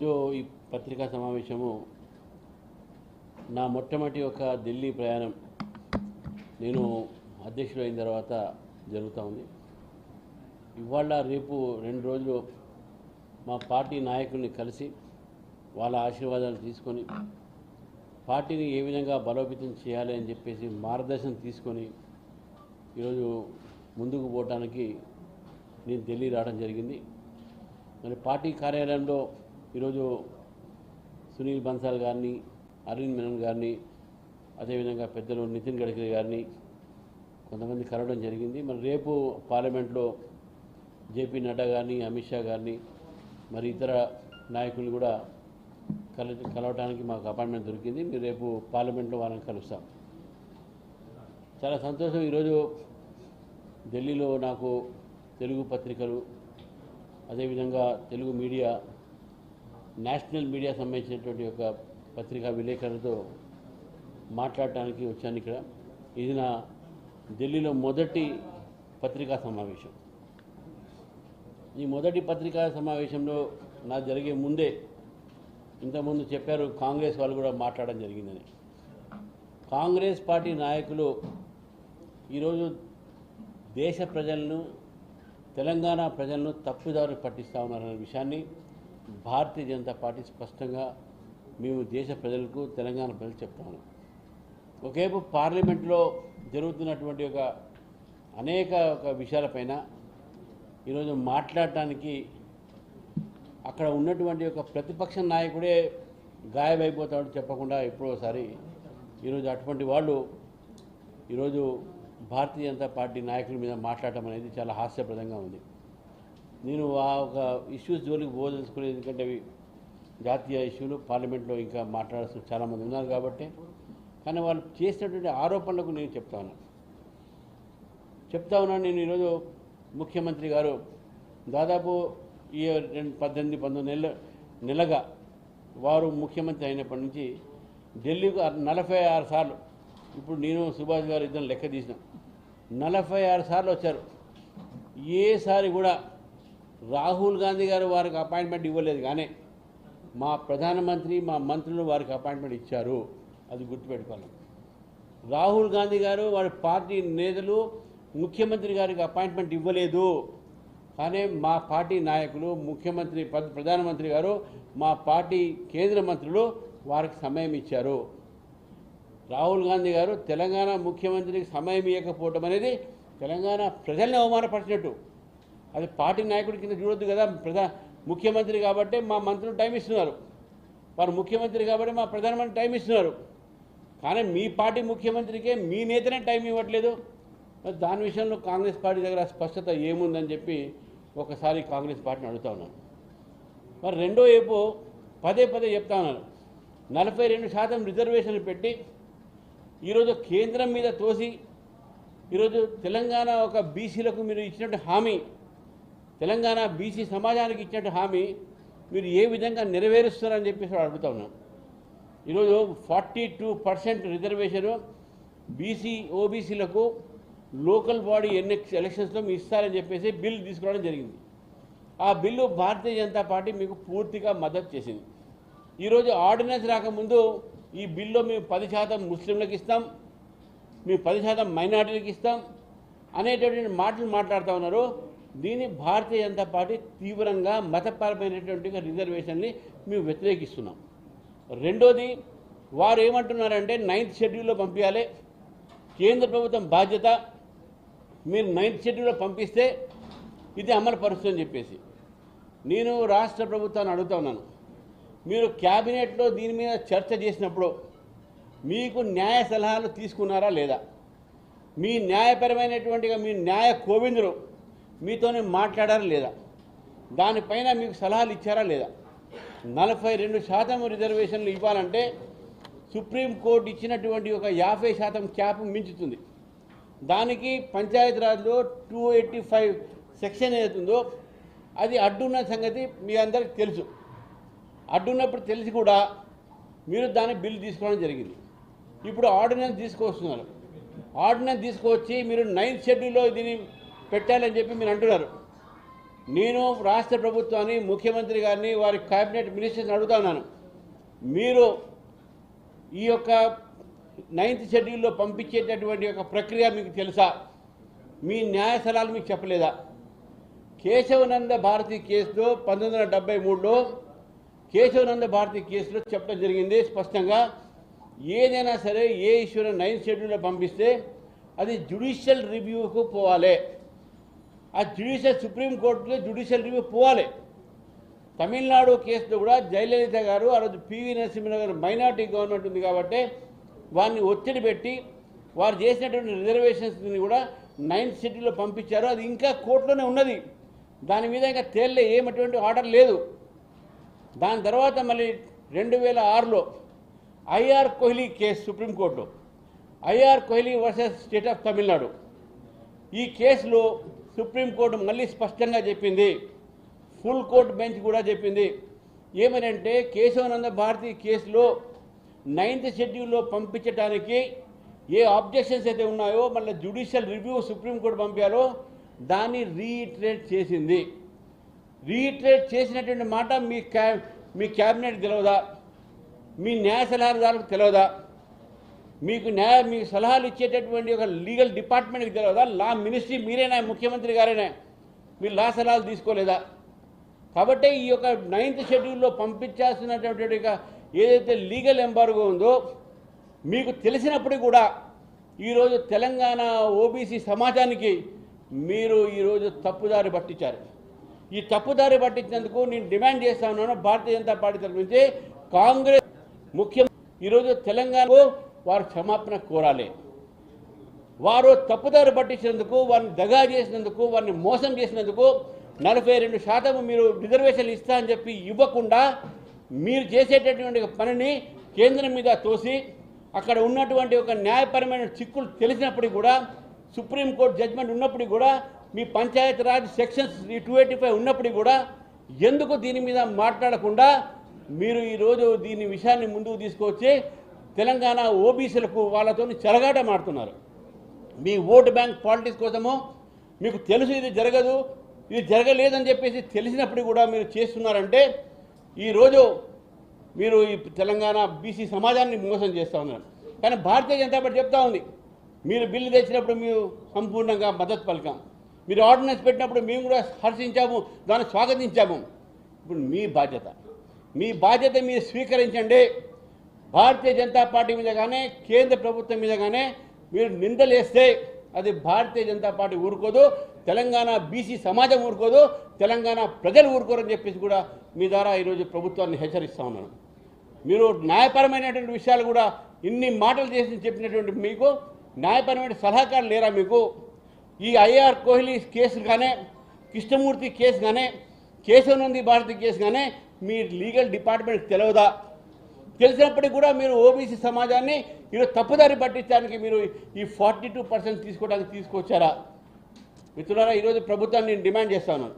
So ఈ పత్రికా సమావేశము నా మొట్టమొదటి ఒక ఢిల్లీ ప్రయాణం నేను అధ్యక్షుడు అయిన తర్వాత జరుగుతూ ఉంది. ఇవాళ రేపు రెండు రోజులు మా పార్టీ నాయకుల్ని కలిసి వాళ్ళ ఆశీర్వాదాలు తీసుకొని పార్టీని ఏ విధంగా బలోపేతం చేయాలి అని చెప్పేసి మార్గదర్శనం తీసుకొని ఈరోజు ముందుకు పోవటానికి నేను ఢిల్లీ రావడం జరిగింది. మరి పార్టీ కార్యాలయంలో ఈరోజు సునీల్ బన్సాల్ గారిని అరవింద్ మెనన్ గారిని అదేవిధంగా పెద్దలు నితిన్ గడ్కరీ గారిని కొంతమంది కలవడం జరిగింది. మరి రేపు పార్లమెంట్లో జేపీ నడ్డా గారిని అమిత్ షా గారిని మరి ఇతర నాయకులు కూడా కల కలవటానికి మాకు అపాయింట్మెంట్ దొరికింది. మీరు రేపు పార్లమెంట్లో వాళ్ళని కలుస్తాం. చాలా సంతోషం. ఈరోజు ఢిల్లీలో నాకు తెలుగు పత్రికలు అదేవిధంగా తెలుగు మీడియా నేషనల్ మీడియా సంబంధించినటువంటి ఒక పత్రికా విలేకరులతో మాట్లాడటానికి వచ్చాను ఇక్కడ. ఇది నా ఢిల్లీలో మొదటి పత్రికా సమావేశం. ఈ మొదటి పత్రికా సమావేశంలో నా జరిగే ముందే ఇంతకుముందు చెప్పారు కాంగ్రెస్ వాళ్ళు కూడా మాట్లాడడం జరిగిందని. కాంగ్రెస్ పార్టీ నాయకులు ఈరోజు దేశ ప్రజలను తెలంగాణ ప్రజలను తప్పుదారు పట్టిస్తూ ఉన్నారనే విషయాన్ని భారతీయ జనతా పార్టీ స్పష్టంగా మేము దేశ ప్రజలకు తెలంగాణ ప్రజలు చెప్తాము. ఒకవైపు పార్లమెంట్లో జరుగుతున్నటువంటి ఒక అనేక ఒక విషయాలపైన ఈరోజు మాట్లాడటానికి అక్కడ ఉన్నటువంటి ఒక ప్రతిపక్ష నాయకుడే గాయమైపోతాడని చెప్పకుండా ఎప్పుడోసారి ఈరోజు అటువంటి వాళ్ళు ఈరోజు భారతీయ జనతా పార్టీ నాయకుల మీద మాట్లాడటం అనేది చాలా హాస్యప్రదంగా ఉంది. నేను ఆ ఒక ఇష్యూస్ జోలికి పోదలుచుకోలేదు ఎందుకంటే అవి జాతీయ ఇష్యూలు పార్లమెంట్లో ఇంకా మాట్లాడాల్సిన చాలామంది ఉన్నారు కాబట్టి. కానీ వాళ్ళు చేసినటువంటి ఆరోపణలకు నేను చెప్తా ఉన్నాను చెప్తా ఉన్నాను నేను ఈరోజు ముఖ్యమంత్రి గారు దాదాపు ఈ రెండు పద్దెనిమిది పంతొమ్మిది నెలల నెలగా వారు ముఖ్యమంత్రి అయినప్పటి నుంచి ఢిల్లీకు నలభై ఆరు సార్లు ఇప్పుడు నేను సుభాష్ గారు ఇద్దరు లెక్క తీసిన. నలభై ఆరు సార్లు వచ్చారు. ఏసారి కూడా రాహుల్ గాంధీ గారు వారికి అపాయింట్మెంట్ ఇవ్వలేదు కానీ మా ప్రధానమంత్రి మా మంత్రులు వారికి అపాయింట్మెంట్ ఇచ్చారు. అది గుర్తుపెట్టుకోవాలి. రాహుల్ గాంధీ గారు వారి పార్టీ నేతలు ముఖ్యమంత్రి గారికి అపాయింట్మెంట్ ఇవ్వలేదు. కానీ మా పార్టీ నాయకులు ముఖ్యమంత్రి ప్రధానమంత్రి గారు మా పార్టీ కేంద్ర మంత్రులు వారికి సమయం ఇచ్చారు. రాహుల్ గాంధీ గారు తెలంగాణ ముఖ్యమంత్రికి సమయం ఇవ్వకపోవటం అనేది తెలంగాణ ప్రజల్ని అవమానపరిచినట్టు. అది పార్టీ నాయకుడి కింద చూడొద్దు కదా ప్రధా ముఖ్యమంత్రి కాబట్టి మా మంత్రులు టైం ఇస్తున్నారు. వారు ముఖ్యమంత్రి కాబట్టి మా ప్రధానమంత్రి టైం ఇస్తున్నారు. కానీ మీ పార్టీ ముఖ్యమంత్రికే మీ నేతనే టైం ఇవ్వట్లేదు. దాని విషయంలో కాంగ్రెస్ పార్టీ దగ్గర స్పష్టత ఏముందని చెప్పి ఒకసారి కాంగ్రెస్ పార్టీని అడుగుతా ఉన్నాను. మరి రెండో వైపు పదే పదే చెప్తా ఉన్నారు నలభై రెండు శాతం రిజర్వేషన్లు పెట్టి ఈరోజు కేంద్రం మీద తోసి ఈరోజు తెలంగాణ ఒక బీసీలకు మీరు ఇచ్చినటువంటి హామీ తెలంగాణ బీసీ సమాజానికి ఇచ్చినట్టు హామీ మీరు ఏ విధంగా నెరవేరుస్తారని చెప్పేసి అడుగుతా ఉన్నాం ఈరోజు forty two percent reservation BC ఓబీసీలకు local body ఎన్ని ఎలక్షన్స్లో మీ ఇస్తారని చెప్పేసి బిల్ తీసుకురావడం జరిగింది. ఆ బిల్లు భారతీయ జనతా పార్టీ మీకు పూర్తిగా మద్దతు చేసింది. ఈరోజు ఆర్డినెన్స్ రాకముందు ఈ బిల్లు మేము పది శాతం ముస్లింలకు ఇస్తాం మేము పది శాతం మైనార్టీలకు ఇస్తాం అనేటటువంటి మాటలు మాట్లాడుతూ ఉన్నారు. దీన్ని భారతీయ జనతా పార్టీ తీవ్రంగా మతపరమైనటువంటి రిజర్వేషన్ని మేము వ్యతిరేకిస్తున్నాం. రెండోది వారు ఏమంటున్నారంటే నైన్త్ షెడ్యూల్లో పంపించాలి. కేంద్ర ప్రభుత్వం బాధ్యత. మీరు నైన్త్ షెడ్యూల్లో పంపిస్తే ఇది అమలుపరుస్తుందని చెప్పేసి. నేను రాష్ట్ర ప్రభుత్వాన్ని అడుగుతా ఉన్నాను. మీరు క్యాబినెట్లో దీని మీద చర్చ చేసినప్పుడు మీకు న్యాయ సలహాలు తీసుకున్నారా లేదా? మీ న్యాయపరమైనటువంటిగా మీ న్యాయ కోవిందులు మీతోనే మాట్లాడారా లేదా? దానిపైన మీకు సలహాలు ఇచ్చారా లేదా? నలభై రెండు శాతం రిజర్వేషన్లు ఇవ్వాలంటే సుప్రీంకోర్టు ఇచ్చినటువంటి ఒక యాభై శాతం క్యాప్ మించుతుంది. దానికి పంచాయతీరాజ్లో టూ ఎయిటీ ఫైవ్ సెక్షన్ ఏదైతుందో అది అడ్డున్న సంగతి మీ అందరికి తెలుసు. అడ్డున్నప్పుడు తెలిసి కూడా మీరు దాని బిల్లు తీసుకోవడం జరిగింది. ఇప్పుడు ఆర్డినెన్స్ తీసుకొస్తున్నారు. ఆర్డినెన్స్ తీసుకొచ్చి మీరు నైన్త్ షెడ్యూల్లో దీన్ని పెట్టాలని చెప్పి మీరు అంటున్నారు. నేను రాష్ట్ర ప్రభుత్వాన్ని ముఖ్యమంత్రి గారిని వారి క్యాబినెట్ మినిస్టర్స్ని అడుగుతా ఉన్నాను. మీరు ఈ యొక్క నైన్త్ షెడ్యూల్లో పంపించేటటువంటి ఒక ప్రక్రియ మీకు తెలుసా? మీ న్యాయ మీకు చెప్పలేదా? కేశవనంద భారతి కేసులో పంతొమ్మిది వందల డెబ్బై మూడులో కేశవనంద భారతి కేసులో చెప్పడం జరిగింది స్పష్టంగా. ఏదైనా సరే ఏ ఇష్యూని నైన్త్ షెడ్యూల్లో పంపిస్తే అది జ్యుడిషియల్ రివ్యూకు పోవాలి. ఆ జ్యుడిషియల్ సుప్రీంకోర్టులో జ్యుడిషియల్ రివ్యూ పోవాలి. తమిళనాడు కేసులో కూడా జయలలిత గారు ఆ రోజు పివి నరసింహరావు గారు మైనార్టీ గవర్నమెంట్ ఉంది కాబట్టి వారిని ఒత్తిడి పెట్టి వారు చేసినటువంటి రిజర్వేషన్స్ని కూడా నైన్త్ సిటీలో పంపించారు. అది ఇంకా కోర్టులోనే ఉన్నది. దాని మీద ఇంకా తేలే ఏమటువంటి ఆర్డర్ లేదు. దాని తర్వాత మళ్ళీ రెండు వేల ఆరులో ఐఆర్ కోహ్లీ కేసు సుప్రీంకోర్టులో IR Kohli versus state of Tamil Nadu. ఈ కేసులో సుప్రీంకోర్టు మళ్ళీ స్పష్టంగా చెప్పింది. ఫుల్ కోర్ట్ బెంచ్ కూడా చెప్పింది. ఏమనంటే కేశవానంద భారతి కేసులో నైన్త్ షెడ్యూల్లో పంపించడానికి ఏ ఆబ్జెక్షన్స్ అయితే ఉన్నాయో మళ్ళీ జ్యుడిషియల్ రివ్యూ సుప్రీంకోర్టు పంపారో దాన్ని రీఇటరేట్ చేసింది. రీఇటరేట్ చేసినటువంటి మాట మీ క్యా మీ క్యాబినెట్ తెలియదా మీ న్యాయ సలహాదారులకు తెలియదా మీకు న్యాయ మీకు సలహాలు ఇచ్చేటటువంటి ఒక లీగల్ డిపార్ట్మెంట్కి తెలియదా లా మినిస్ట్రీ మీరేనా? ముఖ్యమంత్రి గారేనా? మీరు లా సలహాలు తీసుకోలేదా? కాబట్టి ఈ యొక్క నైన్త్ షెడ్యూల్లో పంపించాల్సినటువంటి ఏదైతే లీగల్ ఎంబార్గో ఉందో మీకు తెలిసినప్పుడు కూడా ఈరోజు తెలంగాణ ఓబీసీ సమాజానికి మీరు ఈరోజు తప్పుదారి పట్టించారు. ఈ తప్పుదారి పట్టించినందుకు నేను డిమాండ్ చేస్తా ఉన్నాను భారతీయ జనతా పార్టీ తరఫు నుంచి కాంగ్రెస్ ముఖ్యం ఈరోజు తెలంగాణకు వారు క్షమాపణ కోరాలి. వారు తప్పుదారి పట్టించినందుకు వారిని దగా చేసినందుకు వారిని మోసం చేసినందుకు నలభై రెండు శాతం మీరు రిజర్వేషన్లు ఇస్తా అని చెప్పి ఇవ్వకుండా మీరు చేసేటటువంటి పనిని కేంద్రం మీద తోసి అక్కడ ఉన్నటువంటి ఒక న్యాయపరమైన చిక్కులు తెలిసినప్పటికీ కూడా సుప్రీంకోర్టు జడ్జిమెంట్ ఉన్నప్పటికీ కూడా మీ Panchayati Raj sections two eighty five ఉన్నప్పటికీ కూడా ఎందుకు దీని మీద మాట్లాడకుండా మీరు ఈరోజు దీని విషయాన్ని ముందుకు తీసుకొచ్చి తెలంగాణ ఓబీసీలకు వాళ్ళతో చెలగాట మాడుతున్నారు. మీ ఓటు బ్యాంక్ పాలిటిక్స్ కోసము మీకు తెలుసు ఇది జరగదు ఇది జరగలేదని చెప్పేసి తెలిసినప్పుడు కూడా మీరు చేస్తున్నారంటే ఈరోజు మీరు ఈ తెలంగాణ బీసీ సమాజాన్ని మోసం చేస్తూ ఉన్నారు. కానీ భారతీయ జనతా పార్టీ చెప్తా ఉంది మీరు బిల్లు తెచ్చినప్పుడు మేము సంపూర్ణంగా మద్దతు పలికాం. మీరు ఆర్డినెన్స్ పెట్టినప్పుడు మేము కూడా హర్షించాము దాన్ని స్వాగతించాము. ఇప్పుడు మీ బాధ్యత మీ బాధ్యత మీరు స్వీకరించండి. భారతీయ జనతా పార్టీ మీద కానీ కేంద్ర ప్రభుత్వం మీద కానీ మీరు నిందలేస్తే అది భారతీయ జనతా పార్టీ ఊరుకోదు తెలంగాణ బీసీ సమాజం ఊరుకోదు తెలంగాణ ప్రజలు ఊరుకోరని చెప్పేసి కూడా మీ ద్వారా ఈరోజు ప్రభుత్వాన్ని హెచ్చరిస్తా ఉన్నాను. మీరు న్యాయపరమైనటువంటి విషయాలు కూడా ఇన్ని మాటలు చేసి చెప్పినటువంటి మీకు న్యాయపరమైన సలహాకారులు లేరా మీకు? ఈ ఐఆర్ కోహ్లీ కేసు కానీ కృష్ణమూర్తి కేసు కానీ కేశవనంది భారతి కేసు కానీ మీ లీగల్ డిపార్ట్మెంట్ తెలియదా తెలిసినప్పటికీ కూడా మీరు ఓబీసీ సమాజాన్ని ఈరోజు తప్పుదారి పట్టించడానికి మీరు ఈ ఫార్టీ టూ పర్సెంట్ తీసుకోవడానికి తీసుకొచ్చారా? మిత్రులారా ఈరోజు ప్రభుత్వాన్ని నేను డిమాండ్ చేస్తాను.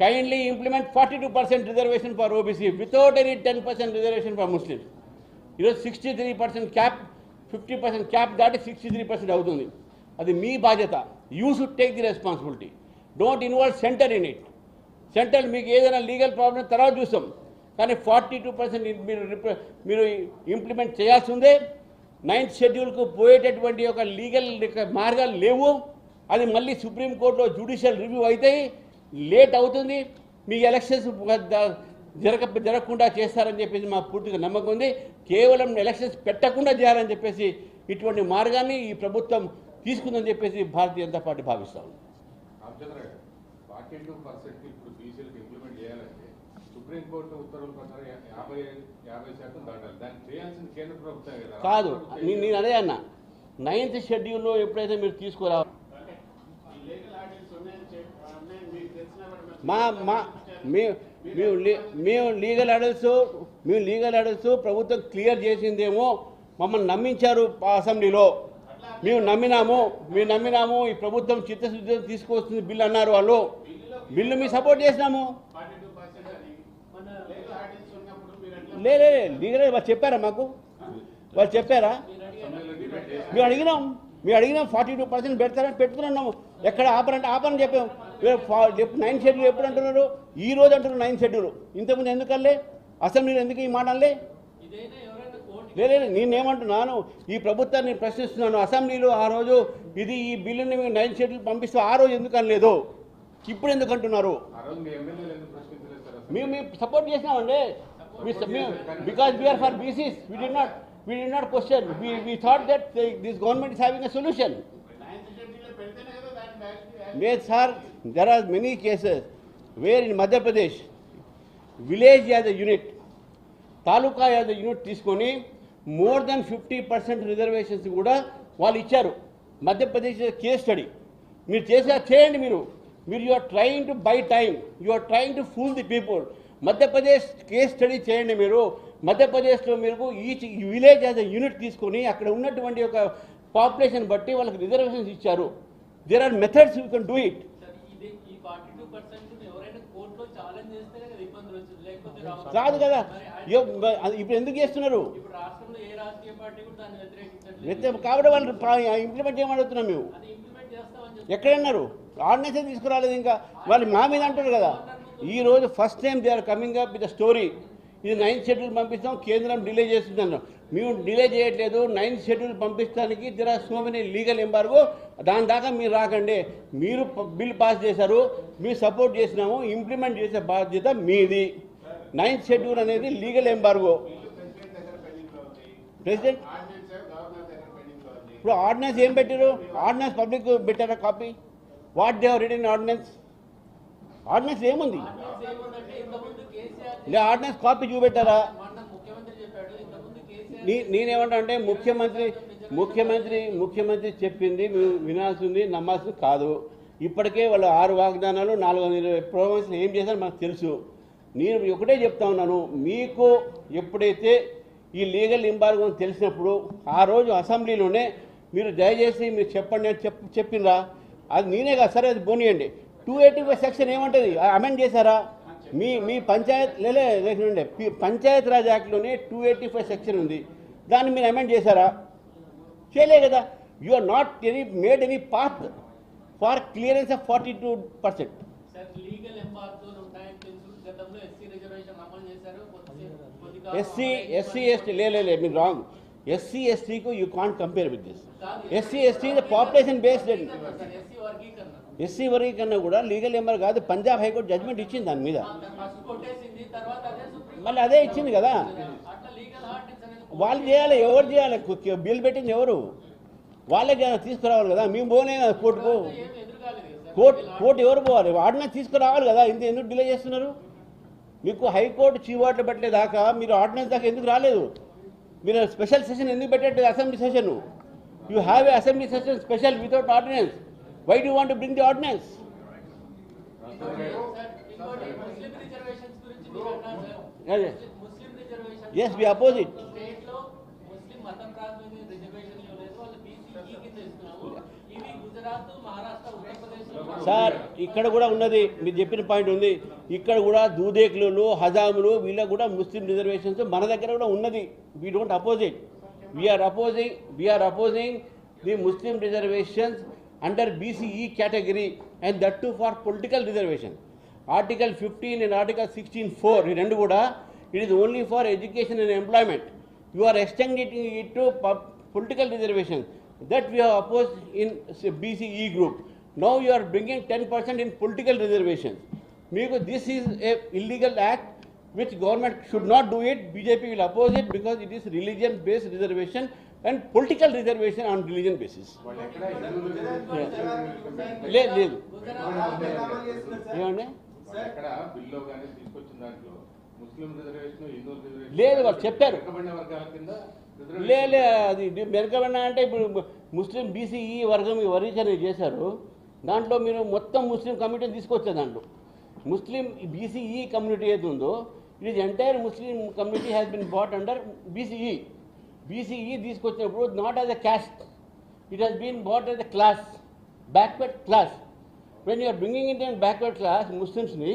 Kindly implement forty two percent reservation for OBC without any ten percent reservation for Muslims. ఈరోజు sixty three percent cap fifty percent cap దాటి సిక్స్టీ త్రీ పర్సెంట్ అవుతుంది. అది మీ బాధ్యత. You should take the responsibility don't involve centre in it centre మీకు ఏదైనా legal problem తర్వాత చూస్తాం. కానీ ఫార్టీ టూ పర్సెంట్ మీరు మీరు ఇంప్లిమెంట్ చేయాల్సి ఉందే నైన్త్ షెడ్యూల్కు పోయేటటువంటి ఒక లీగల్ మార్గాలు లేవు. అది మళ్ళీ సుప్రీంకోర్టులో జ్యుడిషియల్ రివ్యూ అవుతాయి లేట్ అవుతుంది. మీ ఎలక్షన్స్ జరగ జరగకుండా చేస్తారని చెప్పేసి మా పూర్తిగా నమ్మకం ఉంది. కేవలం ఎలక్షన్స్ పెట్టకుండా చేయాలని చెప్పేసి ఇటువంటి మార్గాన్ని ఈ ప్రభుత్వం తీసుకుందని చెప్పేసి భారతీయ జనతా పార్టీ భావిస్తాం రామచంద్ర సుప్రీంకోర్టు ఉత్తర్వుల ప్రకారం యాభై యాభై శాతం దాటాలి. దాన్ని కేంద్ర ప్రభుత్వం కదా నేను నేను అదే అన్న. నైన్త్ షెడ్యూల్లో ఎప్పుడైతే మీరు తీసుకురా మా మా మేము మేము లీగల్ ఆర్డర్స్ మేము లీగల్ ఆర్డర్స్ ప్రభుత్వం క్లియర్ చేసిందేమో మమ్మల్ని నమ్మించారు అసెంబ్లీలో. మేము నమ్మినాము. మేము నమ్మినాము. ఈ ప్రభుత్వం చిత్తశుద్ధి తీసుకొస్తుంది బిల్లు అన్నారు వాళ్ళు. బిల్లు మేము సపోర్ట్ చేసినాము ఫార్టీ టూ పర్సెంట్ అని లీగల్ ఆర్డర్స్ ఉన్నప్పుడు మీరు ఎట్లా లే లే, లే లీగల్ వాళ్ళు చెప్పారా మాకు? వాళ్ళు చెప్పారా? మేము అడిగినాం. మీరు అడిగినా ఫార్టీ టూ పర్సెంట్ పెడతారని పెడుతున్నాము ఎక్కడ ఆపరంటే ఆపరని చెప్పాం. నైన్ షెడ్యూల్ ఎప్పుడు అంటున్నారు? ఈ రోజు అంటున్నారు నైన్ షెడ్యూల్ ఇంతకుముందు ఎందుకల్లే అసెంబ్లీలో ఎందుకు ఈ మాట అనలే? లేదు లేదు, నేనేమంటున్నాను? ఈ ప్రభుత్వాన్ని ప్రశ్నిస్తున్నాను. అసెంబ్లీలో ఆ రోజు ఇది ఈ బిల్లుని మీకు నైన్ షెడ్యూల్ పంపిస్తూ ఆ రోజు ఎందుకు అనలేదు? ఇప్పుడు ఎందుకు అంటున్నారు? మేము మేము సపోర్ట్ చేసినామండి. because we're for BCs we did not we did not question we we thought that this government is having a solution ninth షెడ్యూల్లో పెడితేనే కదా దాన్ని యాక్ట్ లేదు sir there are many cases where in Madhya Pradesh village as a unit taluka as a unit తీసుకొని more than fifty percent reservations కూడా వాళ్ళు ఇచ్చారు Madhya Pradesh case study మీరు చేసే చేయండి మీరు మీరు you are trying to buy time you are trying to fool the people Madhya Pradesh case study చేయండి మీరు. మధ్యప్రదేశ్లో మీరు each village as a unit తీసుకొని అక్కడ ఉన్నటువంటి ఒక పాపులేషన్ బట్టి వాళ్ళకి రిజర్వేషన్స్ ఇచ్చారు. There are methods you can do it. రాదు కదా ఇప్పుడు ఎందుకు చేస్తున్నారు? కాబట్టి వాళ్ళు ఇంప్లిమెంట్ చేయమని అడుగుతున్నాం మేము. ఎక్కడన్నారు? ఆర్డినెన్స్ తీసుకురాలేదు ఇంకా. వాళ్ళు మా మీద అంటారు కదా. ఈరోజు first time they are coming up with story ఇది నైన్త్ షెడ్యూల్ పంపిస్తాం కేంద్రం డిలే చేస్తుందన్న మేము డిలే చేయట్లేదు నైన్త్ షెడ్యూల్ పంపించడానికి there are so many legal embargo దాని దాకా మీరు రాకండి. మీరు బిల్ పాస్ చేశారు మీరు సపోర్ట్ చేసినాము ఇంప్లిమెంట్ చేసే బాధ్యత మీది. నైన్త్ షెడ్యూల్ అనేది లీగల్ ఎంబార్గో ప్రెసిడెంట్ ఇప్పుడు ఆర్డినెన్స్ ఏం పెట్టారు ఆర్డినెన్స్ పబ్లిక్ పెట్టారా copy what they return ordinance ordinance ఏముంది? లే ఆర్డినెన్స్ కాపీ చూపెట్టారా? నీ నేనేమంటా అంటే ముఖ్యమంత్రి ముఖ్యమంత్రి ముఖ్యమంత్రి చెప్పింది మీరు వినాల్సింది నమ్మాల్సింది కాదు. ఇప్పటికే వాళ్ళు ఆరు వాగ్దానాలు నాలుగు వందల ఇరవై ప్రోగ్రామ్స్ ఏం చేశారో మాకు తెలుసు. నేను ఒకటే చెప్తా ఉన్నాను. మీకు ఎప్పుడైతే ఈ లీగల్ ఎంబార్గో తెలిసినప్పుడు ఆ రోజు అసెంబ్లీలోనే మీరు దయచేసి మీరు చెప్పండి అని చెప్ చెప్పిందా అది నేనే కదా సరే అది పోనీయండి. టూ ఎయిటీ ఫైవ్ సెక్షన్ ఏమంటుంది? అమెండ్ చేశారా? మీ మీ పంచాయత్ లేలే లేకుండే పంచాయత్ రాజ్ యాక్ట్లోనే టూ ఎయిటీ ఫైవ్ సెక్షన్ ఉంది. దాన్ని మీరు అమెండ్ చేశారా? చేయలే కదా. You are not any made any path for clearance of forty two percent SC SC. ST లే మీరు wrong SC ఎస్టీకు you can't compare with this SC ST population based SC వర్గీకరణ వరకు కన్నా కూడా లీగల్ ఎంబర్ కాదు పంజాబ్ హైకోర్టు జడ్జ్మెంట్ ఇచ్చింది దాని మీద. మళ్ళీ అదే ఇచ్చింది కదా. వాళ్ళు చేయాలి ఎవరు చేయాలి? బిల్ పెట్టింది ఎవరు? వాళ్ళే తీసుకురావాలి కదా మేము పోలే కదా కోర్టుకు. కోర్టు కోర్టు ఎవరు పోవాలి? ఆర్డినెన్స్ తీసుకురావాలి కదా ఇంత ఎందుకు డిలే చేస్తున్నారు? మీకు హైకోర్టు చీవాట్లు పెట్టలేదాకా మీరు ఆర్డినెన్స్ దాకా ఎందుకు రాలేదు? మీరు స్పెషల్ సెషన్ ఎందుకు పెట్టట్లేదు assembly session? You have a assembly session special without ordinance. Why do want bring the ordinance yes we opposite sir sir ఇక్కడ కూడా ఉన్నది మీరు చెప్పిన పాయింట్ ఉంది. ఇక్కడ కూడా దూదేకులు హజాములు వీళ్ళకు కూడా ముస్లిం రిజర్వేషన్స్ మన దగ్గర కూడా ఉన్నది. We don't oppose it we are opposing we are opposing the Muslim reservations under BCE category and that too for political reservation. Article 15 and Article 16.4, it is only for education and employment. You are extending it to political reservation that we have opposed in BCE group. Now you are bringing 10% in political reservations. Because this is a illegal act which government should not do it. BJP will oppose it because it is religion-based reservation and political reservation on religion basis. వాళ్ళు ఎక్కడ Hindu reservation లేదు లేదు ఏమండి reservation reservation లేదు, వాళ్ళు చెప్పారు. వెనుకబడిన వర్గాల కింద రిజర్వేషన్ లే లే అది వెనకబడినా అంటే ఇప్పుడు ముస్లిం బీసీఈ వర్గం ఈ వర్గీకరణ చేశారు. దాంట్లో మీరు మొత్తం ముస్లిం కమ్యూనిటీని తీసుకొచ్చారు దాంట్లో. ముస్లిం బీసీఈ కమ్యూనిటీ ఏది ఉందో it is entire Muslim community has been bought under BCE BCE తీసుకొచ్చినప్పుడు not as a caste it has been bought as a class backward class when you are bringing in backward class ముస్లిమ్స్ని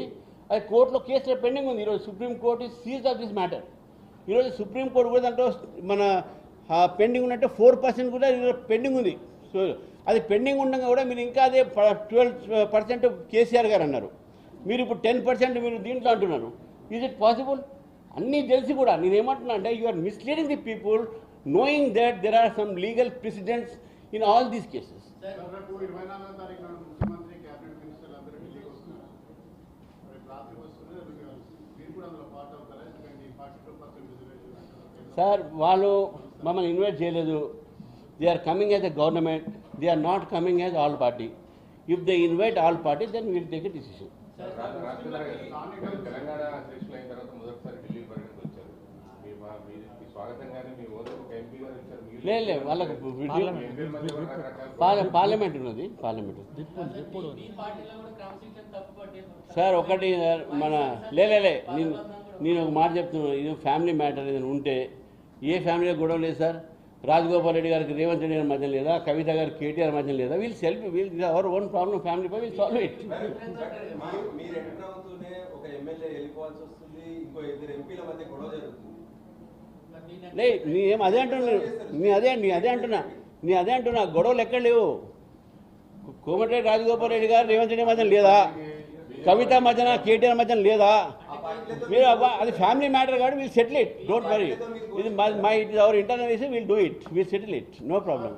అది కోర్టులో కేసులో pending ఉంది. ఈరోజు supreme court seize of this matter ఈరోజు supreme court కూడా దాంట్లో మన పెండింగ్ ఉన్నట్టు ఫోర్ పర్సెంట్ కూడా ఈరోజు పెండింగ్ ఉంది. అది పెండింగ్ ఉండగా కూడా మీరు ఇంకా అదే ట్వెల్వ్ పర్సెంట్ కేసీఆర్ గారు అన్నారు. మీరు ఇప్పుడు టెన్ పర్సెంట్ మీరు దీంట్లో అంటున్నారు. ఈజ్ ఇట్ పాసిబుల్ అన్నీ తెలిసి కూడా నేను ఏమంటున్నా అంటే you are misleading the people knowing that there are some legal precedents in all these cases రేపు ఇరవై నాలుగో తారీఖు నాడు ముఖ్యమంత్రి క్యాబినెట్ మినిస్టర్లు అందరూ ఢిల్లీకి వస్తున్నారు రేపు రాత్రికి వస్తున్నారు రేపు మీరు కూడా అందులో పార్ట్ అవుతారా ఎందుకంటే ఈ ఫార్టీ టూ పర్సెంట్ రిజర్వేషన్ అంటారు సార్ వాళ్ళు మమ్మల్ని ఇన్వైట్ చేయలేదు they are coming as a government they are not coming as all party if they invite all party then will take a decision రా- రాజేంద్ర గారు, మీరు తెలంగాణ అధ్యక్షులు అయిన తర్వాత మొదటిసారి ఢిల్లీ పర్యటనకు వచ్చారు మీ మా- మీ మీ స్వాగతంగానే మీ ఓదర్ ఒక ఎంపీ గారు ఇచ్చారు మీరు- లేదు లేదు వాళ్ళకు పార్లమెంట్. ఉన్నది పార్లమెంట్. సార్ ఒకటి మన లేలే నేను నేను ఒక మాట చెప్తున్నాను ఇది ఫ్యామిలీ మ్యాటర్ ఏదైనా ఉంటే ఏ ఫ్యామిలీలో గొడవ లేదు సార్. రాజగోపాల్ రెడ్డి గారికి రేవంత్ రెడ్డి గారి మధ్య లేదా కవిత గారి కేటీఆర్ మధ్య లేదా we'll self we'll our own problem family will solve it మీరు- మీరు ఎంటర్ అవుతూనే ఒక ఎమ్మెల్యే వెళ్ళిపోవాల్సి వస్తుంది ఇంకో ఇద్దరు ఎంపీల మధ్య గొడవ జరుగుతుంది. లే నీ ఏం అదే అంటున్నా? నీ అదే నీ అదే అంటున్నా. నీ అదే అంటున్నా. గొడవలు ఎక్కడ లేవు? కోమటిరెడ్డి రాజగోపాల్ రెడ్డి గారు రేవంత్ రెడ్డి మధ్య లేదా? కవిత మధ్యన కేటీఆర్ మధ్యన లేదా? మీరు అది ఫ్యామిలీ మ్యాటర్ కాబట్టి we'll settle it don't worry ఇది my it is our internal issue will do it will settle it no problem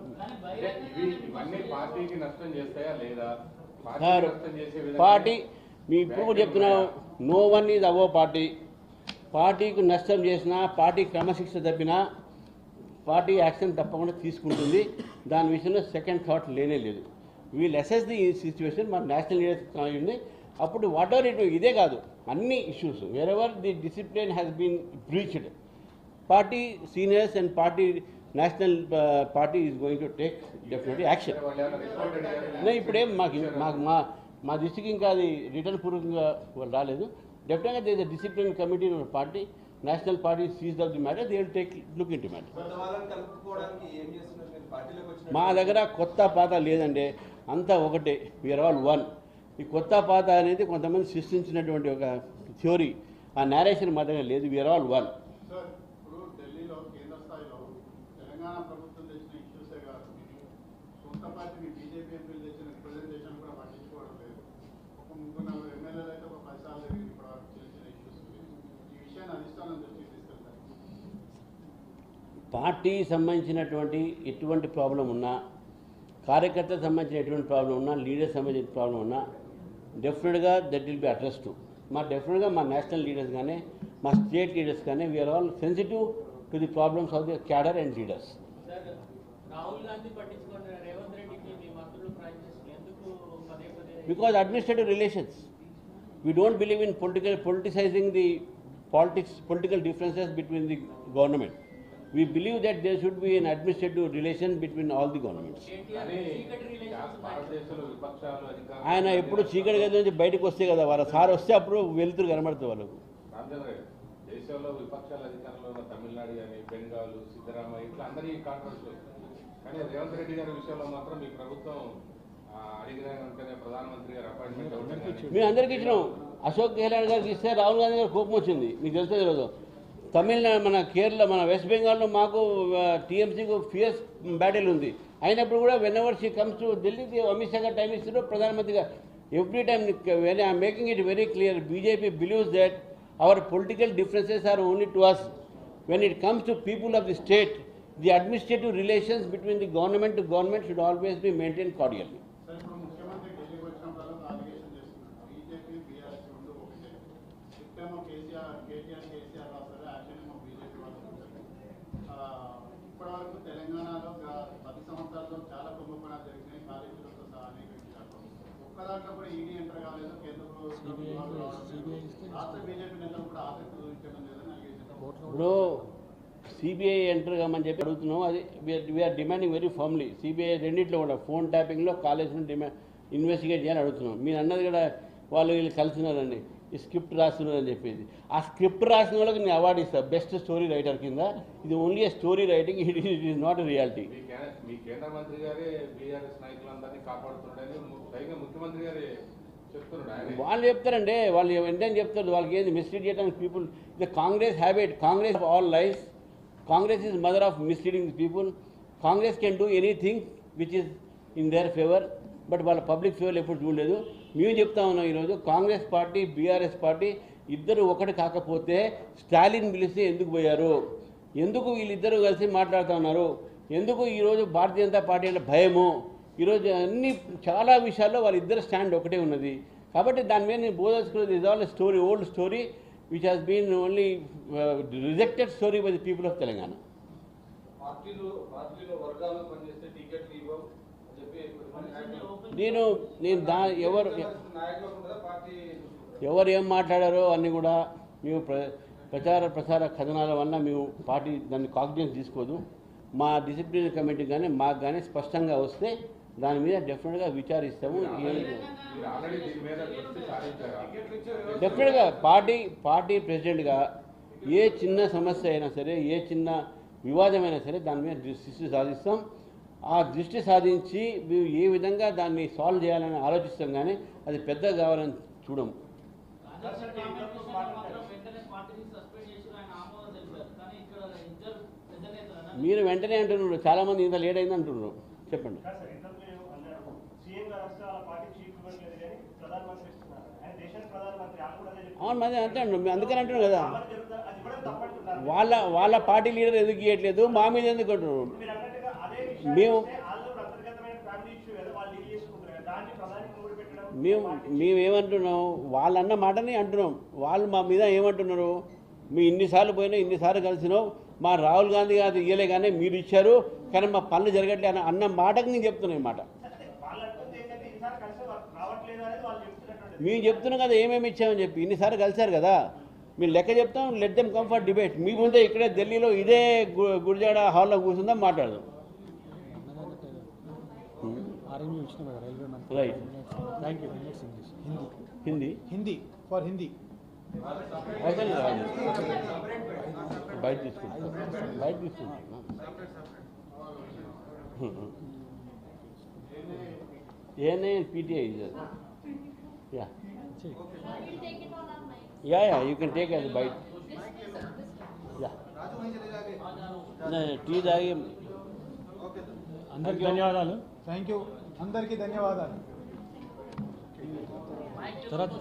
party మీ ఇప్పుడు కూడా చెప్తున్నాం no one is above party పార్టీకి నష్టం చేసినా పార్టీ క్రమశిక్షణ తప్పినా పార్టీ యాక్షన్ తప్పకుండా తీసుకుంటుంది. దాని విషయంలో సెకండ్ థాట్ లేనే లేదు. వీల్ అసెస్ ది సిచ్యువేషన్ మన నేషనల్ లీడర్స్ ఉంది. అప్పుడు వాట్ ఎవర్ ఇట్ ఇదే కాదు. అన్ని issues wherever the discipline has been breached party seniors and party national party is going to take definitely action వాళ్ళు ఇప్పుడేం మాకు మాకు మా మా దృష్టికి ఇంకా అది రిటర్న్ పూర్వకంగా వాళ్ళు రాలేదు. డెఫినెట్గా they discipline committee party national party seize of the matter they will take look into matter కొత్త వాళ్ళని కలుపుకోవడానికి ఏం చేస్తున్నారు? మీరు పార్టీలోకి వచ్చిన మా దగ్గర కొత్త పాత లేదండి. అంతా ఒకటే. వీఆర్ ఆల్ వన్ ఈ కొత్త పాత అనేది కొంతమంది సృష్టించినటువంటి ఒక థియోరీ ఆ నేరేషన్ మా దగ్గర లేదు వీఆర్ ఆల్ వన్ సార్ ఇప్పుడు ఢిల్లీలో కేంద్ర స్థాయిలో తెలంగాణ ప్రభుత్వం తెచ్చిన ఇష్యూసే కాదు మీరు సొంత పార్టీ మీ బీజేపీ ఎంపీలు తెచ్చిన రిప్రజెంటేషన్ కూడా పట్టించుకోవడం లేదు ఒక ముగ్గురు నలుగురు ఎమ్మెల్యేలు అయితే ఒక పది సార్లు జరిగింది ఇప్పుడు వరకు చిన్న చిన్న ఇష్యూస్ ఈ విషయాన్ని అధిష్టానం దృష్టికి తీసుకెళ్తారు పార్టీ సంబంధించినటువంటి ఎటువంటి ప్రాబ్లం ఉన్నా కార్యకర్తలకు సంబంధించిన ఎటువంటి ప్రాబ్లం ఉన్నా లీడర్స్ సంబంధించిన ప్రాబ్లం ఉన్నా డెఫినెట్గా that will be address to. మా డెఫినెట్గా మా నేషనల్ లీడర్స్ కానీ మా స్టేట్ లీడర్స్ కానీ we are all sensitive to the problems of the cadre and leaders sir Rahul Gandhi పట్టించుకోండి Revanth రెడ్డికి మీ మంత్రులు ప్రాంచేసి ఎందుకు పదే పదే because administrative relations. We We believe that there should be an administrative relation between all the governments. ఆయన ఎప్పుడు చీకటి గది నుంచి బయటకు వస్తే కదా వాళ్ళ సార్ వస్తే అప్పుడు వెలుతురు కనబడుతుంది వాళ్ళకు. గారు దేశంలో విపక్షాల అధికారంలో ఉన్న తమిళనాడు కానీ బెంగాల్ సిద్ధరామయ్య ఇట్లా అందరి కాంట్రవర్సీ కానీ రేవంత్ రెడ్డి గారి విషయంలో మాత్రం మీ ప్రభుత్వం అడిగిన వెంటనే ప్రధానమంత్రి గారు అపాయింట్మెంట్ మేము అందరికి ఇచ్చినాం. అశోక్ గెహ్లాట్ గారికి ఇస్తే రాహుల్ గాంధీ గారికి కోపం వచ్చింది. మీకు తెలుసో తెలియదు తమిళనాడు మన కేరళ మన వెస్ట్ బెంగాల్లో మాకు టీఎంసీకి ఫియర్స్ బ్యాటిల్ ఉంది. అయినప్పుడు కూడా whenever she comes to Delhi Amit Shah garu time ఇస్తున్నారు ప్రధానమంత్రిగా every time when I making it very clear BJP believes that our political differences are only to us when it comes to people of the state the administrative relations between the government to government should always be maintain cordially sir ఇప్పుడు ముఖ్యమంత్రి ఢిల్లీకి వచ్చినప్పుడు allegation చేస్తున్నారు BJP BRS రెండు ఒకటే ఇప్పుడేమో కేసీఆర్ కేటీఆర్ కేసీఆర్ రాస్తారు action ఏమో బీజేపీ వాళ్ళు ఉంటుంది ఇప్పటి వరకు తెలంగాణలో గ- పది సంవత్సరాల్లో చాలా కుంభకోణాలు జరిగినాయి కాలేజీలతో సహా అనేక విషయాలు ఒక్క దాంట్లో కూడా ఈడీ ఎంటర్ కాలేదు కేంద్ర ప్రభుత్వం ఇన్వాల్వ్ కావడం లేదు. రాష్ట్ర బీజేపీ నేతలు కూడా ఆసక్తి చూపించడం లేదని అలిగేషన్ ఇప్పుడు సిబిఐ ఎంటర్ కామని చెప్పి అడుగుతున్నాం. అది we are demanding very formally CBI రెండిట్లో కూడా ఫోన్ ట్యాపింగ్లో కాలేజ్ని డిమాండ్ ఇన్వెస్టిగేట్ చేయాలని అడుగుతున్నాం. మీరు అన్నది కూడా వాళ్ళు వీళ్ళు కలిసినారండి ఈ స్క్రిప్ట్ రాస్తున్నారని చెప్పేది. ఆ స్క్రిప్ట్ రాసిన వాళ్ళకి నేను అవార్డు ఇస్తాను బెస్ట్ స్టోరీ రైటర్ కింద. ఇది only a story writing it it is not reality. మీ కేంద్ర మంత్రి గారే బీఆర్ఎస్ నాయకులందరినీ కాపాడుతున్నాడని ముఖ్యమంత్రి గారే వాళ్ళు చెప్తారండి వాళ్ళు వెంటనే చెప్తారు. వాళ్ళకి ఏంది మిస్లీడ్ చేయడానికి people the Congress habit Congress all life Congress is mother of misleading people Congress can do anything which is in their favour but వాళ్ళ పబ్లిక్ ఫ్యూల్ ఎప్పుడు చూడలేదు. మేము చెప్తా ఉన్నాం ఈరోజు కాంగ్రెస్ పార్టీ బీఆర్ఎస్ పార్టీ ఇద్దరు ఒకటి కాకపోతే స్టాలిన్ పిలిస్తే ఎందుకు పోయారు? ఎందుకు వీళ్ళిద్దరూ కలిసి మాట్లాడుతూ ఉన్నారు? ఎందుకు ఈరోజు భారతీయ జనతా పార్టీ అంటే భయము? ఈరోజు అన్ని చాలా విషయాల్లో వాళ్ళిద్దరు స్టాండ్ ఒకటే ఉన్నది. కాబట్టి దాని మీద నేను బోధించుకున్నది is all story old story which has been only rejected story by the people of Telangana పార్టీలో పార్టీలో వర్గాలు పనిచేస్తే టికెట్లు ఇవ్వం అని చెప్పి కొంతమంది నాయకులు- నేను నేను దా ఎవరు నాయకులకు ఉంటుందా పార్టీ ఎవరు ఏం మాట్లాడారో అన్నీ కూడా మేము ప్ర ప్రచార ప్రసార కథనాల వల్ల మేము పార్టీ దాన్ని కాగ్నియన్స్ తీసుకోదు. మా డిసిప్లిన్ కమిటీ కానీ మాకు కానీ స్పష్టంగా వస్తే దాని మీద డెఫినెట్గా విచారిస్తాము. ఏ- మీరు ఆల్రెడీ దీని మీద దృష్టి సారించారా డెఫినెట్గా పార్టీ పార్టీ ప్రెసిడెంట్గా ఏ చిన్న సమస్య అయినా సరే ఏ చిన్న వివాదమైనా సరే దాని మీద దృష్టి సాధిస్తాం. ఆ దృష్టి సాధించి మేము ఏ విధంగా దాన్ని సాల్వ్ చేయాలని ఆలోచిస్తాం కానీ అది పెద్దగా కావాలని చూడము పెద్ద మీరు వెంటనే అంటున్నారు చాలామంది ఇంత లేట్ అయింది అంటున్నారు. చెప్పండి. అదే. అవును అంటున్నారు. మేము అందుకని అంటున్నాం కదా. అది వాళ్ళ వాళ్ళ పార్టీ లీడర్ ఎందుకు ఇవ్వట్లేదు? మా మీద ఎందుకు అంటున్నారు మీరు అన్నట్టుగా అదే విషయం మేము- మేము మేమేమంటున్నాం? మేము ఏమంటున్నాం మాటని అంటున్నాం. వాళ్ళు మా మీద ఏమంటున్నారు? మీ ఇన్నిసార్లు పోయినా ఇన్నిసార్లు కలిసినావు మా రాహుల్ గాంధీ గారు ఇయ్యలే కానీ మీరు ఇచ్చారు. కానీ మా పనులు జరగట్లే అన్న అన్న మాటకు నేను చెప్తున్నాను ఈ మాట. మేము చెప్తున్నాం కదా ఏమేమి ఇచ్చామని చెప్పి. ఇన్నిసార్లు కలిశారు కదా. మీరు లెక్క చెప్తాం లెట్ దెమ్ కంఫర్ట్ డిబేట్ మీ ముందే ఇక్కడే ఢిల్లీలో ఇదే గుడిజాడ హాల్లో కూర్చుందాం మాట్లాడదాం. ఆర్ఎంయూ ఇచ్చిన కదా రైల్వే మంత్రి right thank you next English Hindi Hindi Hindi for Hindi అవసరం రాదు బయట తీసుకుంటాం బయట తీసుకుంటాం ANI PTI yeah yeah yeah you can take అది బయట యా టీ తాగి అందరికి ధన్యవాదాలు థ్యాంక్ యూ అందరికీ ధన్యవాదాలు తర్వాత